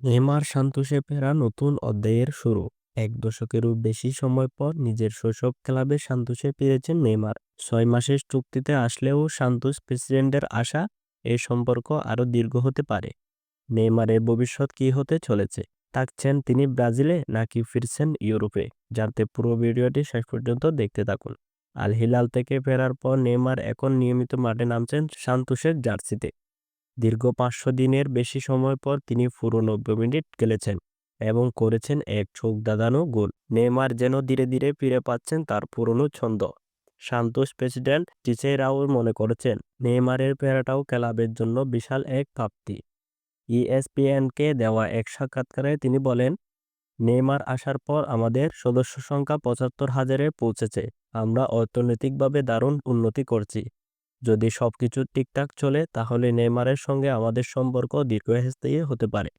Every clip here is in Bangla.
নেইমার সান্তোসে ফেরা নতুন অধ্যায়ের শুরু। এক দশকেরও বেশি সময় পর নিজের শৈশব ক্লাবে সান্তোসে ফিরেছেন নেইমার। ছয় মাসের চুক্তিতে আসলেও সান্তোস প্রেসিডেন্টের আশা এ সম্পর্ক আরও দীর্ঘ হতে পারে। নেইমারের ভবিষ্যৎ কী হতে চলেছে থাকছেন তিনি ব্রাজিলে নাকি ফিরছেন ইউরোপে? জানতে পুরো ভিডিওটি শেষ পর্যন্ত দেখতে থাকুন। আল হিলাল থেকে ফেরার পর নেইমার এখন নিয়মিত মাঠে নামছেন সান্তোসের জার্সিতে। দীর্ঘ পাঁচশো দিনের বেশি সময় পর তিনি পুরো নব্বই মিনিট খেলেছেন এবং করেছেন এক চোখ দাদানো গোল। নেইমার যেন ধীরে ধীরে ফিরে পাচ্ছেন তার পুরনো ছন্দ। সান্তোষ প্রেসিডেন্ট টিসে রাউল মনে করেছেন, নেইমারের ফেরাটাও ক্লাবের জন্য বিশাল এক প্রাপ্তি। ইএসপিএনকে দেওয়া এক সাক্ষাৎকারে তিনি বলেন, নেইমার আসার পর আমাদের সদস্য সংখ্যা পঁচাত্তর হাজারে পৌঁছেছে। আমরা অর্থনৈতিকভাবে দারুণ উন্নতি করছি। যদি সবকিছু ঠিকঠাক চলে, তাহলে নেইমারের সঙ্গে আমাদের সম্পর্ক দীর্ঘস্থায়ী হতে পারে,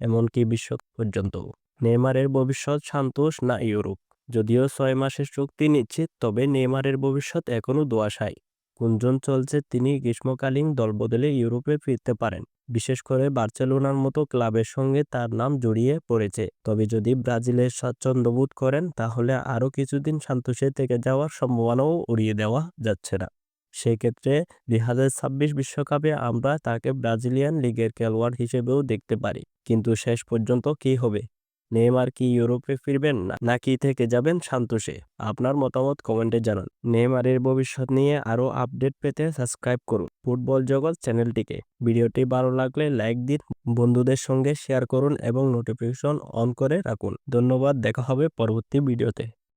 এমনকি বিশ্বকাপ পর্যন্ত। নেইমারের ভবিষ্যৎ সান্তোষ না ইউরোপ যদিও ছয় মাসের চুক্তি নিশ্চিত, তবে নেইমারের ভবিষ্যৎ এখনও দোয়াশায় গুঞ্জন চলছে, তিনি গ্রীষ্মকালীন দলবদলে ইউরোপে ফিরতে পারেন। বিশেষ করে বার্সেলোনার মতো ক্লাবের সঙ্গে তার নাম জড়িয়ে পড়েছে। তবে যদি ব্রাজিলের স্বাচ্ছন্দ্য বোধ করেন, তাহলে আরও কিছুদিন সান্তোষে থেকে যাওয়ার সম্ভাবনাও উড়িয়ে দেওয়া যাচ্ছে না। সেক্ষেত্রে দুই হাজার ছাব্বিশ বিশ্বকাপে আমরা তাকে ব্রাজিলিয়ান লিগের খেলোয়াড় হিসেবেও দেখতে পারি। কিন্তু শেষ পর্যন্ত কী হবে? নেইমার কি ইউরোপে ফিরবেন না, নাকি থেকে যাবেন সান্তোষে আপনার মতামত কমেন্টে জানান। নেইমারের ভবিষ্যৎ নিয়ে আরও আপডেট পেতে সাবস্ক্রাইব করুন ফুটবল জগৎ চ্যানেলটিকে। ভিডিওটি ভালো লাগলে লাইক দিন, বন্ধুদের সঙ্গে শেয়ার করুন এবং নোটিফিকেশন অন করে রাখুন। ধন্যবাদ, দেখা হবে পরবর্তী ভিডিওতে।